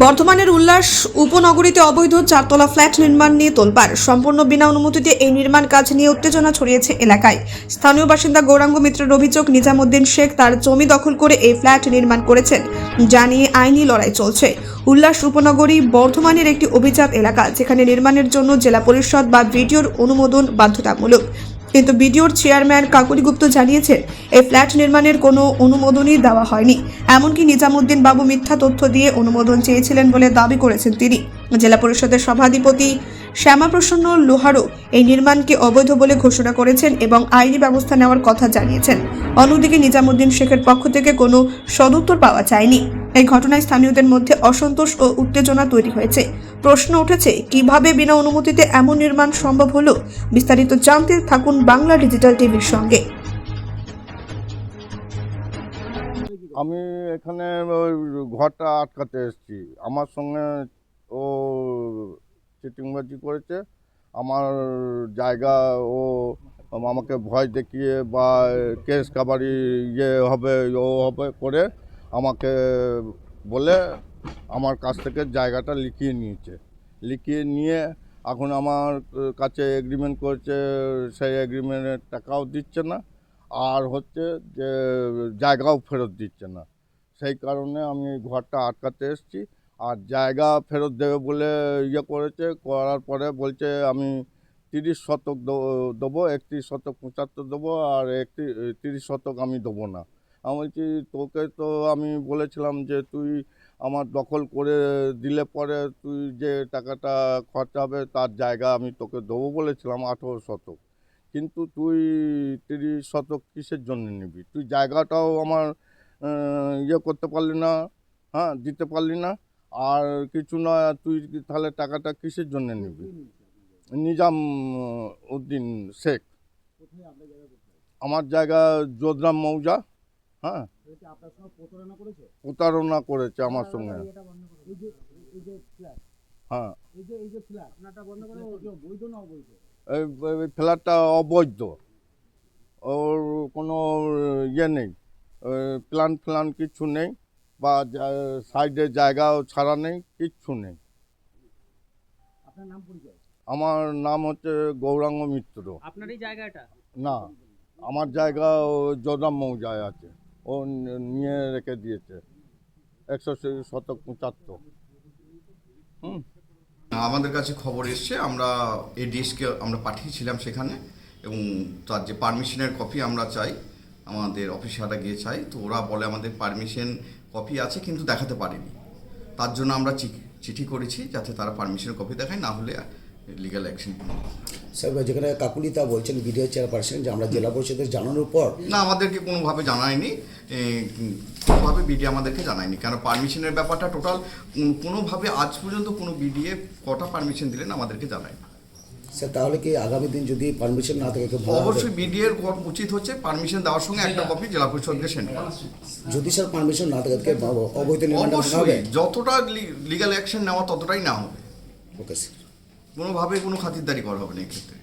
বর্ধমানের উল্লাস উপনগরীতে অবৈধ চারতলা ফ্ল্যাট নির্মাণ নিয়ে তোলপাড়। সম্পূর্ণ বিনা অনুমতিতে এই নির্মাণ কাজ নিয়ে উত্তেজনা ছড়িয়েছে এলাকায়। স্থানীয় বাসিন্দা গৌরাঙ্গ মিত্রের অভিযোগ, নিজামুদ্দিন শেখ তার জমি দখল করে এই ফ্ল্যাট নির্মাণ করেছেন, যা নিয়ে আইনি লড়াই চলছে। উল্লাস উপনগরী বর্ধমানের একটি অভিজাত এলাকা, যেখানে নির্মাণের জন্য জেলা পরিষদ বা ভিডিওর অনুমোদন বাধ্যতামূলক। কিন্তু বিডিওর চেয়ারম্যান কাকুলি গুপ্ত জানিয়েছেন এই ফ্ল্যাট নির্মাণের কোনো অনুমোদনই দেওয়া হয়নি। এমনকি নিজামুদ্দিন বাবু মিথ্যা তথ্য দিয়ে অনুমোদন চেয়েছিলেন বলে দাবি করেছেন তিনি। জেলা পরিষদের সভাধিপতি শ্যামাপ্রসন্ন লোহারও এই নির্মাণকে অবৈধ বলে ঘোষণা করেছেন এবং আইনি ব্যবস্থা নেওয়ার কথা জানিয়েছেন। অন্যদিকে নিজামুদ্দিন শেখের পক্ষ থেকে কোনো সদুত্তর পাওয়া যায়নি। এই ঘটনায় স্থানীয়দের মধ্যে অসন্তোষ ও উত্তেজনা তৈরি হয়েছে। প্রশ্ন উঠেছে, কীভাবে বিনা অনুমতিতে এমন নির্মাণ সম্ভব হলো? বিস্তারিত জানতে থাকুন বাংলা ডিজিটাল টিভির সঙ্গে। আমি এখানে ওই ঘরটা আটকাতে এসেছি। আমার সঙ্গে ও চিটিংবাজি করেছে। আমার জায়গা ও আমাকে ভয় দেখিয়ে বা কেস কাবারি ইয়ে হবে, ও হবে করে আমাকে বলে আমার কাছ থেকে জায়গাটা লিখিয়ে নিয়েছে। লিখিয়ে নিয়ে এখন আমার কাছে এগ্রিমেন্ট করেছে, সেই এগ্রিমেন্টের টাকাও দিচ্ছে না, আর হচ্ছে যে, জায়গাও ফেরত দিচ্ছে না। সেই কারণে আমি ঘরটা আটকাতে এসেছি, আর জায়গা ফেরত দেবে বলে ইয়ে করেছে, করার পরে বলছে আমি তিরিশ শতক দেবো, একত্রিশ শতক পঁচাত্তর দেবো, আর একটি, তিরিশ শতক আমি দেবো না। আমি বলছি, তোকে তো আমি বলেছিলাম যে তুই আমার দখল করে দিলে পরে তুই যে টাকাটা খরচা হবে তার জায়গা আমি তোকে দেবো বলেছিলাম আঠেরো শতক। কিন্তু তুই তিরিশ শতক কিসের জন্য নিবি? তুই জায়গাটাও আমার ইয়ে করতে পারলি না হ্যাঁ দিতে পারলি না। আর কিছু না, তুই তাহলে টাকাটা কিসের জন্য নিবি? নিজাম উদ্দিন শেখ। আমার জায়গা যোধরাম মৌজা হ্যাঁ প্রতারণা করেছে? আমার সঙ্গে। হ্যাঁ। এই এই ফ্ল্যাটটা অবৈধ? ওর কোনো ইয়ে নেই। প্ল্যান ফ্ল্যান কিছু নেই বা সাইডে জায়গাও ছাড়া নেই কিচ্ছু নেই। আমার নাম হচ্ছে গৌরাঙ্গ মিত্র। আপনার এই জায়গাটা? না আমার জায়গা যোদাম মৌজায় আছে। ও নিয়ে রেখে দিয়েছে। একশো শতক পঁচাত্তর। হুম? আমাদের কাছে খবর এসছে, আমরা এডিএসকে আমরা পাঠিয়েছিলাম সেখানে এবং তার যে পারমিশনের কপি আমরা চাই, আমাদের অফিসাররা গিয়ে চাই, তো ওরা বলে আমাদের পারমিশন কপি আছে কিন্তু দেখাতে পারেনি। তার জন্য আমরা চিঠি করেছি যাতে তারা পারমিশনের কপি দেখায়, না হলে লিগ্যাল অ্যাকশন স্যার যেখানে কাকুলিতা বলছেন বিডিও চেয়ারপারসন যে আমরা জেলা পরিষদের জানানোর পর না আমাদেরকে কোনোভাবে জানায়নি। কোনোভাবে বিডিএ আমাদেরকে জানায়নি। কেন পারমিশনের ব্যাপারটা টোটাল কোনোভাবে আজ পর্যন্ত কোনো বিডিএ কটা পারমিশন দিলেন আমাদেরকে জানায়নি। স্যার তাহলে কি আগামী দিন যদি পারমিশন না থাকে? অবশ্যই বিডিএর উচিত হচ্ছে পারমিশন দেওয়ার সঙ্গে একটা কপি জেলা পরিষদকে সেন্ড করা। যদি স্যার পারমিশন না থাকে অবৈধ নির্মাণটা মানা হবে? অবশ্যই যতটা লিগাল অ্যাকশন নেওয়া ততটাই না হবে। ওকে স্যার কোনোভাবে কোনো খাতিরদারি করা হবে না এক্ষেত্রে।